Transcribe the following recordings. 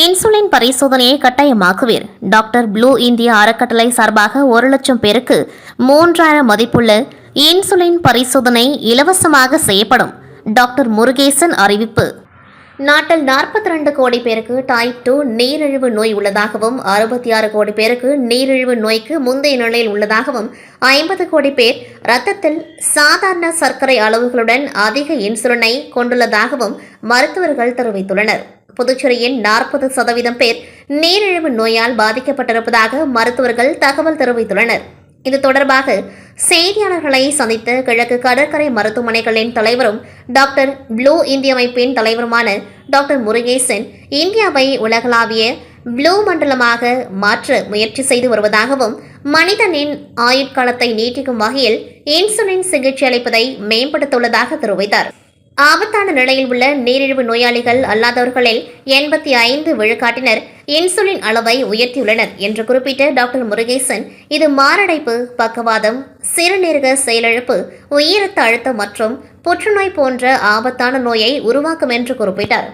Insulin பரிசோதனையை கட்டாயமாக்குவீர். Doctor blue India அறக்கட்டளை சார்பாக ஒரு லட்சம் பேருக்கு மூன்றாயிரம் மதிப்புள்ள இன்சுலின் பரிசோதனை இலவசமாக செய்யப்படும். டாக்டர் முருகேசன் அறிவிப்பு. நாட்டில் 42 ரெண்டு கோடி பேருக்கு டைப் டூ நீரிழிவு நோய் உள்ளதாகவும் அறுபத்தி ஆறு கோடி பேருக்கு நீரிழிவு நோய்க்கு முந்தைய நிலையில் உள்ளதாகவும் ஐம்பது கோடி பேர் இரத்தத்தில் சாதாரண சர்க்கரை அளவுகளுடன் அதிக இன்சுலினை கொண்டுள்ளதாகவும் மருத்துவர்கள் தெரிவித்துள்ளனர். புதுச்சேரியின் நாற்பது சதவீதம் பேர் நீரிழிவு நோயால் பாதிக்கப்பட்டிருப்பதாக மருத்துவர்கள் தகவல் தெரிவித்துள்ளனர். இது தொடர்பாக செய்தியாளர்களை சந்தித்த கிழக்கு கடற்கரை மருத்துவமனைகளின் தலைவரும் டாக்டர் ப்ளூ இந்திய அமைப்பின் தலைவருமான டாக்டர் முருகேசன் இந்தியாவை உலகளாவிய ப்ளூ மண்டலமாக மாற்ற முயற்சி செய்து வருவதாகவும் மனிதனின் ஆயுட்காலத்தை நீட்டிக்கும் வகையில் இன்சுலின் சிகிச்சை அளிப்பதை மேம்படுத்தியுள்ளதாக தெரிவித்தார். ஆபத்தான நிலையில் உள்ள நீரிழிவு நோயாளிகள் அல்லாதவர்களில் எண்பத்தி ஐந்து விழுக்காட்டினர் இன்சுலின் அளவை உயர்த்தியுள்ளனர் என்று குறிப்பிட்ட டாக்டர் முருகேசன் இது மாரடைப்பு பக்கவாதம் சிறுநீரக செயலிழப்பு உயிரத்த அழுத்தம் மற்றும் புற்றுநோய் போன்ற ஆபத்தான நோயை உருவாக்கும் என்று குறிப்பிட்டார்.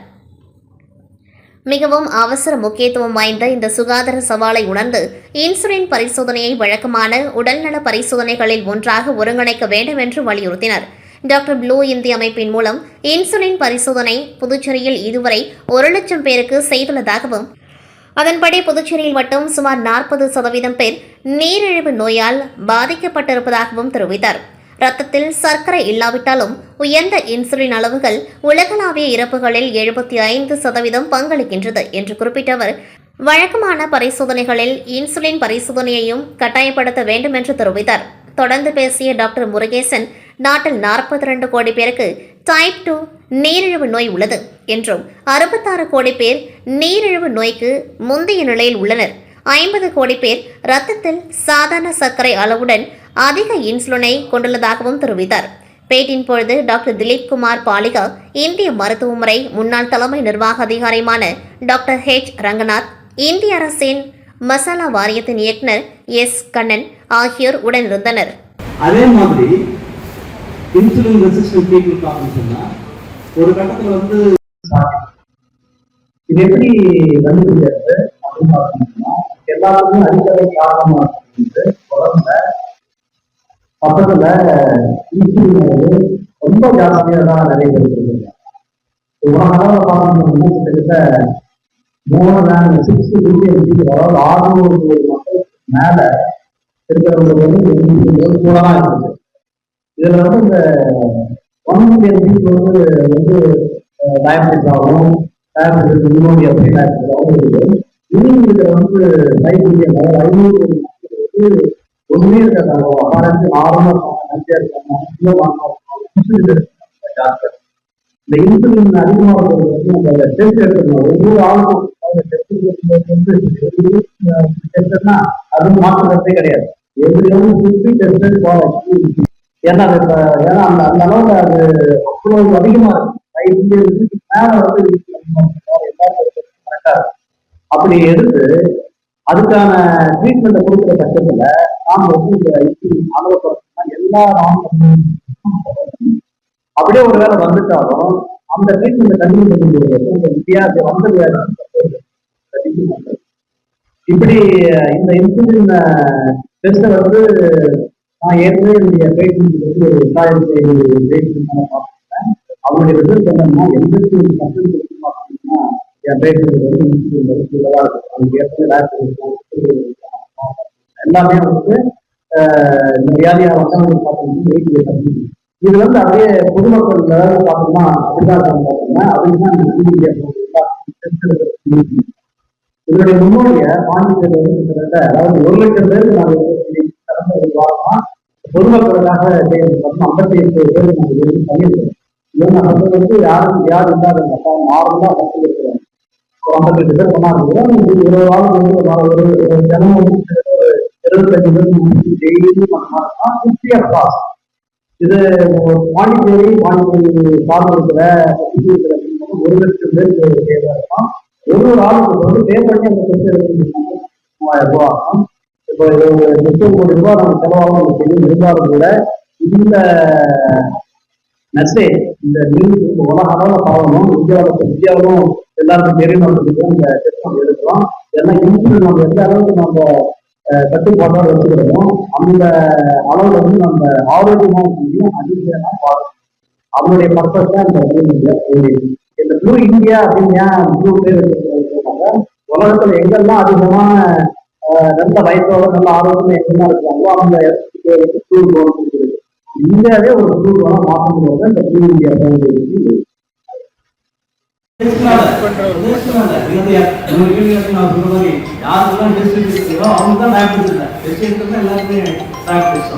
மிகவும் அவசர முக்கியத்துவம் வாய்ந்த இந்த சுகாதார சவாலை உணர்ந்து இன்சுலின் பரிசோதனையை வழக்கமான உடல்நல பரிசோதனைகளில் ஒன்றாக ஒருங்கிணைக்க வேண்டும் என்று வலியுறுத்தினர். டாக்டர் ப்ளூ இந்திய அமைப்பின் மூலம் இன்சுலின் பரிசோதனை புதுச்சேரியில் இதுவரை ஒரு லட்சம் பேருக்கு செய்துள்ளதாகவும் அதன்படி புதுச்சேரியில் மட்டும் சுமார் நாற்பது சதவீதம் பேர் நீரிழிவு நோயால் பாதிக்கப்பட்டிருப்பதாகவும் தெரிவித்தார். ரத்தத்தில் சர்க்கரை இல்லாவிட்டாலும் உயர்ந்த இன்சுலின் அளவுகள் உலகளாவிய இறப்புகளில் எழுபத்தி ஐந்து சதவீதம் பங்களிக்கின்றது என்று குறிப்பிட்ட அவர் வழக்கமான பரிசோதனைகளில் இன்சுலின் பரிசோதனையையும் கட்டாயப்படுத்த வேண்டும் என்று தெரிவித்தார். தொடர்ந்து பேசிய டாக்டர் முருகேசன் நாட்டில் நாற்பத்தி ரெண்டு கோடி பேருக்கு டைப் டூ நீரிழிவு நோய் உள்ளது என்றும் அறுபத்தாறு கோடி பேர் நீரிழிவு நோய்க்கு முந்தைய நிலையில் உள்ளனர். ஐம்பது கோடி பேர் ரத்தத்தில் சாதாரண சர்க்கரை அளவுடன் அதிக இன்சுலினை கொண்டுள்ளதாகவும் தெரிவித்தார். பேட்டின் பொழுது டாக்டர் திலீப் குமார் பாலிகா இந்திய மருத்துவ முறை முன்னாள் தலைமை நிர்வாக அதிகாரியுமான டாக்டர் ஹெச். ரங்கநாத் இந்திய அரசின் மசாலா வாரியத்தின் இயக்குனர் எஸ். கண்ணன் ஆகியோர் உடனிருந்தனர் அதே மாதிரி இன்சுலின் ரெசிஸ்டன்ட் பீப்புள் பார்த்தோம்னு சொன்னா ஒரு கட்டத்துல வந்து இது எப்படி கண்டுபிடிக்கிறது? அப்படின்னு பார்த்தீங்கன்னா எல்லாருக்குமே அடிப்படை காரணமா இருக்குது உடம்புல பக்கத்துல இன்சுலின் ரொம்ப ஜாஸ்தியா தான் நிறைய பேர் இருக்காங்க. உலக பார்த்தோம்னா கிட்டத்தட்ட மூணு நாள் சிக்ஸ்டி மில்லியன் அதாவது ஆறுநூறு மக்கள் மேல இருக்கிறவங்க வந்து இன்சுலின் கூட இருக்குது. இதுல வந்து இந்த ஒன் மில்லியன் வந்து வந்து டயபிட்டிஸ் ஆகும் டயபிட்டிஸ் நிமோனியா அப்படி டயபிட்டிஸ் ஆகும் இருக்கு இன்னும் இதுல வந்து ஃபைவ் மில்லியன் அதாவது ஐநூறு வந்து ஒண்ணுமே இருக்காங்க. அப்பாரஞ்சு நார்மலா ஹெல்த்தியா இருக்காங்க டாக்டர் இந்த இன்சுலின் அதிகமாக இருக்கிறது வந்து நம்ம டெஸ்ட் எடுத்துக்கணும். ஒவ்வொரு ஆளுக்கும் டெஸ்ட்னா அது மாற்றுறதே கிடையாது. எவ்ரியும் ஃபிஃப்டி டெஸ்ட் ஏன்னா அது ஏன்னா அந்த அந்த அளவுக்கு அது அவ்வளவு அதிகமா இருக்கு. மேல வந்து கரெக்டா அப்படி எடுத்து அதுக்கான ட்ரீட்மெண்ட்டை கொடுக்குற பட்சத்துல நாம வந்து இந்த இன்சுலின் எல்லா அப்படியே ஒரு வேலை வந்துட்டாலும் அந்த ட்ரீட்மெண்ட் கண்டினியூ பண்ணும்போது இந்த வித்தியாசம் வந்த வியாதி இப்படி இந்த இன்சுலின் டெஸ்ட்டை வந்து நான் ஏற்கனவே என்னுடைய பேஷண்ட் வந்து ஒரு எட்டாயிரத்தி ஐநூறு பேஷண்ட் பார்த்துருக்கேன். அவங்களுடைய ரிசல்ட் என்னன்னா எண்பத்தி ஒரு பர்சன்ட் பார்த்தீங்கன்னா என் பேஷண்ட் வந்து இன்சுலின் வந்து இருக்கும். ஏற்கனவே எல்லாமே வந்து ஆஹ் இந்த வியாதியாக வந்தவங்களுக்கு பார்த்தீங்கன்னா எயிட்டி இது வந்து அப்படியே பொதுமக்கள் லெவலில் பார்த்தோம்னா அப்படிதான் பார்த்தீங்கன்னா அப்படின்னா தான் இதனுடைய முன்னோடிய பாண்டிச்சேரி அதாவது ஒரு லட்சம் பேருக்கு நாங்கள் பொதுமக்களுக்காக ஐம்பத்தி எட்டு பேர் நாங்கள் இது இவங்க யாரும் யார் இல்லாதவங்க அப்பா நார்மலா வந்து இருக்கிறாங்க. ஒரு ஐம்பத்தெட்டு பேர் சொன்னாங்க. இருபது வாரம் ஒரு தினமும் இருபத்தஞ்சு டெய்லி பண்ணா ஃபிஃப்டி இது பாண்டிச்சேரி பாண்டிச்சேரி சார்ந்து இருக்கிற இருக்கிற ஒரு லட்சம் பேருக்கு தேவை. இருக்கும் ஒரு ஒரு ஆளுக்கு வந்து பே பண்ணி அந்த மூவாயிரம் ரூபா ஆகும். இப்போ ஒரு முப்பது கோடி ரூபாய் நம்ம செலவாகும் நமக்கு தெரியும் இருந்தாலும் கூட இந்த மெசேஜ் இந்த நியூஸ் உலக அளவில் பரவணும் இந்தியாவில் இந்தியாவிலும் எல்லாருக்கும் தெரியணுன்றதுக்கு இந்த டெஸ்ட் நம்ம எடுக்கிறோம். ஏன்னா இன்சுலின் நம்ம எந்த அளவுக்கு நம்ம அஹ், கட்டுப்பாட்டோட வச்சுக்கிறோமோ அந்த அளவில் வந்து நம்ம ஆரோக்கியமாக முடியும் அதிகமாக பார்க்கணும் அவங்களுடைய பர்பஸ் தான் இந்த ப்ளூ இந்தியா ஓடிட்டு. இந்த ப்ளூ இந்தியா அப்படின்னு ஏன் ப்ளூ பேர் உலகத்துல எங்கெல்லாம் அதிகமான நல்ல வயசோட நல்ல ஆரோக்கியமா என்ன இருக்காங்களோ அந்த இடத்துக்கு பேர் வந்து ப்ளூ இந்தியாவே ஒரு ப்ளூ கவர்மெண்ட் மாற்ற முடியாது இந்த ப்ளூ இந்தியா ஃபவுண்டேஷன் யாருக்கெல்லாம் அவங்க தான் இல்லை. எல்லாருமே டயபிட்டிஸ்